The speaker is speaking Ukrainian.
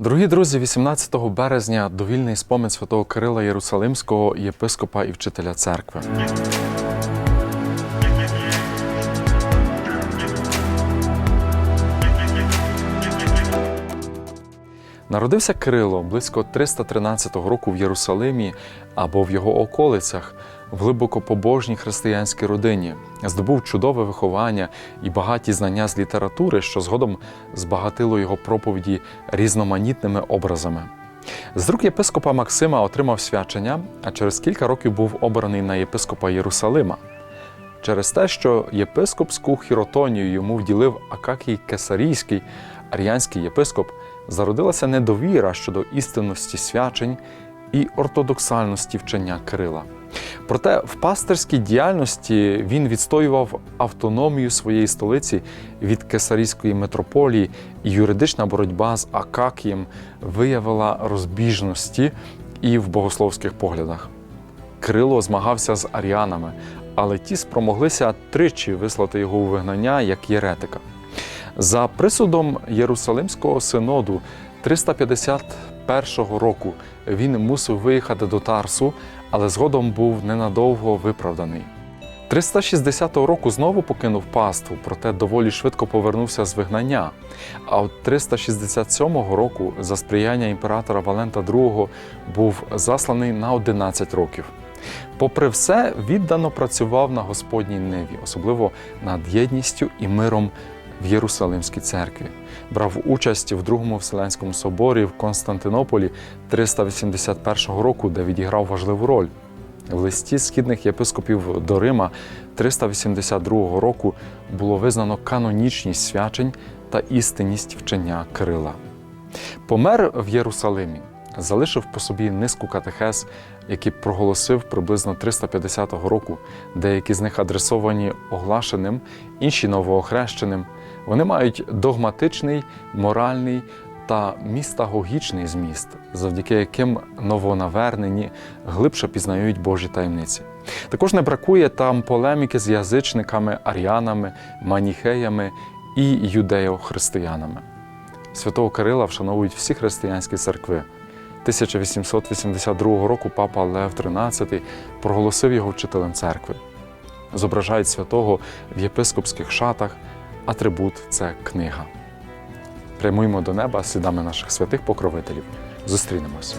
Дорогі друзі, 18 березня довільний спомин святого Кирила Єрусалимського, єпископа і вчителя церкви. Народився Кирило близько 313 року в Єрусалимі або в його околицях, в глибоко побожній християнській родині. Здобув чудове виховання і багаті знання з літератури, що згодом збагатило його проповіді різноманітними образами. З рук єпископа Максима отримав свячення, а через кілька років був обраний на єпископа Єрусалима. Через те, що єпископську хіротонію йому вділив Акакій Кесарійський, аріянський єпископ, зародилася недовіра щодо істинності свячень і ортодоксальності вчення Кирила. Проте в пастирській діяльності він відстоював автономію своєї столиці від кесарійської митрополії, і юридична боротьба з Акакієм виявила розбіжності і в богословських поглядах. Кирило змагався з аріанами, але ті спромоглися тричі вислати його у вигнання як єретика. За присудом Єрусалимського синоду 351 року він мусив виїхати до Тарсу, але згодом був ненадовго виправданий. 360 року знову покинув паству, проте доволі швидко повернувся з вигнання. А от 367 року за сприяння імператора Валента II був засланий на 11 років. Попри все, віддано працював на Господній ниві, особливо над єдністю і миром в Єрусалимській церкві. Брав участь в Другому Вселенському соборі в Константинополі 381 року, де відіграв важливу роль. В листі східних єпископів до Рима 382 року було визнано канонічність свячень та істинність вчення Кирила. Помер в Єрусалимі, залишив по собі низку катехез, які проголосив приблизно 350 року. Деякі з них адресовані оглашеним, інші новоохрещеним. Вони мають догматичний, моральний та містагогічний зміст, завдяки яким новонавернені глибше пізнають Божі таємниці. Також не бракує там полеміки з язичниками, аріанами, маніхеями і юдео-християнами. Святого Кирила вшановують всі християнські церкви. 1882 року папа Лев XIII проголосив його вчителем церкви. Зображають святого в єпископських шатах, атрибут це книга. Прямуємо до неба слідами наших святих покровителів. Зустрінемось.